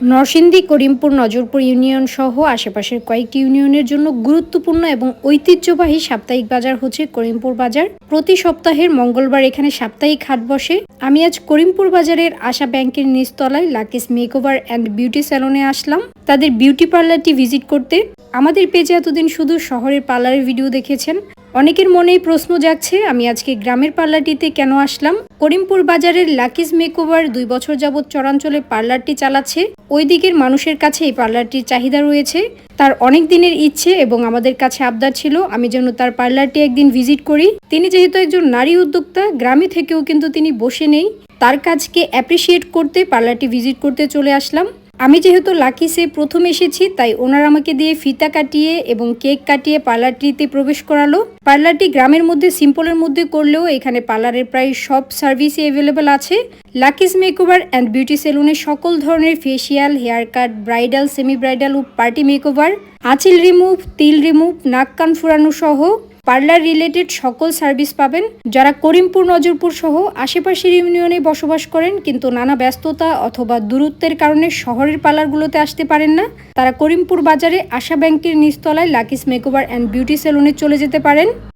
Narsingdi, Karimpur, Nazarpur union সহ আশেপাশের কয়েকটি ইউনিয়নের জন্য গুরুত্বপূর্ণ এবং ঐতিহ্যবাহী সাপ্তাহিক বাজার হচ্ছে করিমপুর বাজার। প্রতি সপ্তাহের মঙ্গলবার এখানে সাপ্তাহিক হাট বসে। আমি আজ করিমপুর বাজারের আশা ব্যাংকের নিচতলায় লাকিস মেকওভার অ্যান্ড বিউটি স্যালনে আসলাম। তাদের বিউটি পার্লারটি ভিজিট করতে। আমাদের পেজে এতদিন শুধু শহরের পার্লারের ভিডিও দেখেছেন। অনেকের মনেই প্রশ্ন জাগছে, আমি আজকে গ্রামের পার্লারটিতে কেন আসলাম? করিমপুর বাজারের লাকিজ মেকওভার দুই বছর যাবৎ চরাঞ্চলে পার্লারটি চালাচ্ছে, ওই দিকের মানুষের কাছে এই পার্লারটির চাহিদা রয়েছে। তার অনেক দিনের ইচ্ছে এবং আমাদের কাছে আবদার ছিল, আমি যেন তার পার্লারটি একদিন ভিজিট করি। তিনি যেহেতু একজন নারী উদ্যোক্তা, গ্রামে থেকেও কিন্তু তিনি বসে নেই। তার কাজকে অ্যাপ্রিসিয়েট করতে পার্লারটি ভিজিট করতে চলে আসলাম। আমি যেহেতু লাকিসে প্রথম এসেছি, তাই ওনার আমাকে দিয়ে ফিতা কাটিয়ে এবং কেক কাটিয়ে পার্লারটিতে প্রবেশ করালো। পার্লারটি গ্রামের মধ্যে, সিম্পলের মধ্যে করলেও এখানে পার্লারের প্রায় সব সার্ভিসই অ্যাভেলেবেল আছে। লাকিস মেকওভার অ্যান্ড বিউটি সেলুনে সকল ধরনের facial haircut bridal semi bridal ও পার্টি মেকওভার আঁচিল রিমুভ, তিল রিমুভ, নাক কান ফুরানো সহ পার্লার রিলেটেড সকল সার্ভিস পাবেন, যারা করিমপুর, নজরপুর সহ আশেপাশের ইউনিয়নে বসবাস করেন, কিন্তু নানা ব্যস্ততা অথবা দূরত্বের কারণে শহরের পার্লারগুলোতে আসতে পারেন না। তারা করিমপুর বাজারে আশা ব্যাংকের নিচতলায় লাকিস মেকওভার অ্যান্ড বিউটি সেলুনে চলে যেতে পারেন।